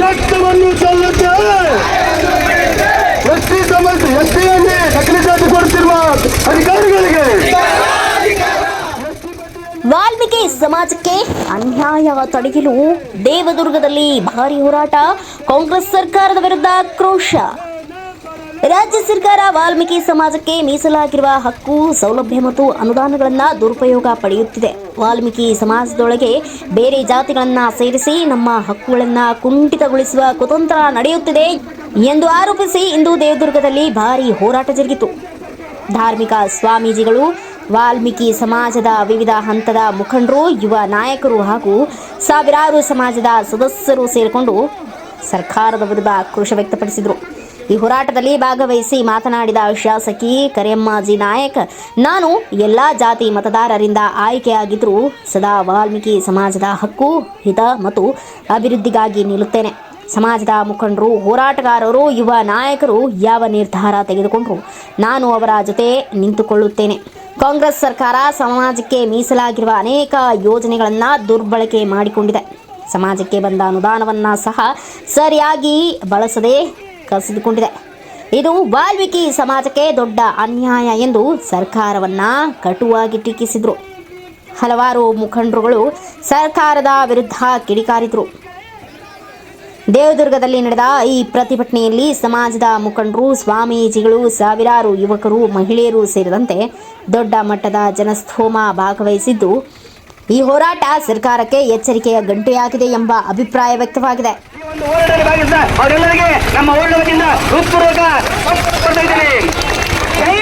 ರಕ್ತವನ್ನು ಚೆಲ್ಲುತ್ತೆ. ಎಸ್ಟಿ ಸಮಸ್ಯೆ ಎಸ್ಟಿಯಲ್ಲಿ ನಕಲಿ ಜಾತಿ ಕೊಡ್ತಿರುವ ಅಧಿಕಾರಿಗಳಿಗೆ. ವಾಲ್ಮೀಕಿ ಸಮಾಜಕ್ಕೆ ಅನ್ಯಾಯ ತಡೆಯಲು ದೇವದುರ್ಗದಲ್ಲಿ ಭಾರಿ ಹೋರಾಟ. ಕಾಂಗ್ರೆಸ್ ಸರ್ಕಾರದ ವಿರುದ್ಧ ಆಕ್ರೋಶ. ರಾಜ್ಯ ಸರ್ಕಾರ ವಾಲ್ಮೀಕಿ ಸಮಾಜಕ್ಕೆ ಮೀಸಲಾಗಿರುವ ಹಕ್ಕು, ಸೌಲಭ್ಯ ಮತ್ತು ಅನುದಾನಗಳನ್ನು ದುರುಪಯೋಗ ಪಡೆಯುತ್ತಿದೆ. ವಾಲ್ಮೀಕಿ ಸಮಾಜದೊಳಗೆ ಬೇರೆ ಜಾತಿಗಳನ್ನು ಸೇರಿಸಿ ನಮ್ಮ ಹಕ್ಕುಗಳನ್ನು ಕುಂಠಿತಗೊಳಿಸುವ ಕುತಂತ್ರ ನಡೆಯುತ್ತಿದೆ ಎಂದು ಆರೋಪಿಸಿ ಇಂದು ದೇವದುರ್ಗದಲ್ಲಿ ಭಾರಿ ಹೋರಾಟ ಜರುಗಿತು. ಧಾರ್ಮಿಕ ಸ್ವಾಮೀಜಿಗಳು, ವಾಲ್ಮೀಕಿ ಸಮಾಜದ ವಿವಿಧ ಹಂತದ ಮುಖಂಡರು, ಯುವ ನಾಯಕರು ಹಾಗೂ ಸಾವಿರಾರು ಸಮಾಜದ ಸದಸ್ಯರು ಸೇರಿಕೊಂಡು ಸರ್ಕಾರದ ವಿರುದ್ಧ ಆಕ್ರೋಶ ವ್ಯಕ್ತಪಡಿಸಿದರು. ಈ ಹೋರಾಟದಲ್ಲಿ ಭಾಗವಹಿಸಿ ಮಾತನಾಡಿದ ಶಾಸಕಿ ಕರೆಯಮ್ಮಾಜಿ ನಾಯಕ್, ನಾನು ಎಲ್ಲ ಜಾತಿ ಮತದಾರರಿಂದ ಆಯ್ಕೆಯಾಗಿದ್ದರೂ ಸದಾ ವಾಲ್ಮೀಕಿ ಸಮಾಜದ ಹಕ್ಕು, ಹಿತ ಮತ್ತು ಅಭಿವೃದ್ಧಿಗಾಗಿ ನಿಲ್ಲುತ್ತೇನೆ. ಸಮಾಜದ ಮುಖಂಡರು, ಹೋರಾಟಗಾರರು, ಯುವ ನಾಯಕರು ಯಾವ ನಿರ್ಧಾರ ತೆಗೆದುಕೊಂಡರು, ನಾನು ಅವರ ಜೊತೆ ನಿಂತುಕೊಳ್ಳುತ್ತೇನೆ. ಕಾಂಗ್ರೆಸ್ ಸರ್ಕಾರ ಸಮಾಜಕ್ಕೆ ಮೀಸಲಾಗಿರುವ ಅನೇಕ ಯೋಜನೆಗಳನ್ನು ದುರ್ಬಳಕೆ ಮಾಡಿಕೊಂಡಿದೆ. ಸಮಾಜಕ್ಕೆ ಬಂದ ಅನುದಾನವನ್ನು ಸಹ ಸರಿಯಾಗಿ ಬಳಸದೆ ಕಸಿದುಕೊಂಡಿದೆ ಇದು ವಾಲ್ಮೀಕಿ ಸಮಾಜಕ್ಕೆ ದೊಡ್ಡ ಅನ್ಯಾಯ ಎಂದು ಸರ್ಕಾರವನ್ನ ಕಟುವಾಗಿ ಟೀಕಿಸಿದರು. ಹಲವಾರು ಮುಖಂಡರುಗಳು ಸರ್ಕಾರದ ವಿರುದ್ಧ ಕಿಡಿಕಾರಿದರು. ದೇವದುರ್ಗದಲ್ಲಿ ನಡೆದ ಈ ಪ್ರತಿಭಟನೆಯಲ್ಲಿ ಸಮಾಜದ ಮುಖಂಡರು, ಸ್ವಾಮೀಜಿಗಳು, ಸಾವಿರಾರು ಯುವಕರು, ಮಹಿಳೆಯರು ಸೇರಿದಂತೆ ದೊಡ್ಡ ಮಟ್ಟದ ಜನಸ್ತೋಮ ಭಾಗವಹಿಸಿದ್ದು, ಈ ಹೋರಾಟ ಸರ್ಕಾರಕ್ಕೆ ಎಚ್ಚರಿಕೆಯ ಗಂಟೆಯಾಗಿದೆ ಎಂಬ ಅಭಿಪ್ರಾಯ ವ್ಯಕ್ತವಾಗಿದೆ. ಒಂದು ಭಾಗವಹಿಸಿದ ಅವರೆಲ್ಲರಿಗೆ ನಮ್ಮ ಹೋರಾಟದಿಂದ ಹೃತ್ಪೂರ್ವಕ ಕೊಡ್ತಾ ಇದ್ದೀನಿ. ಜೈ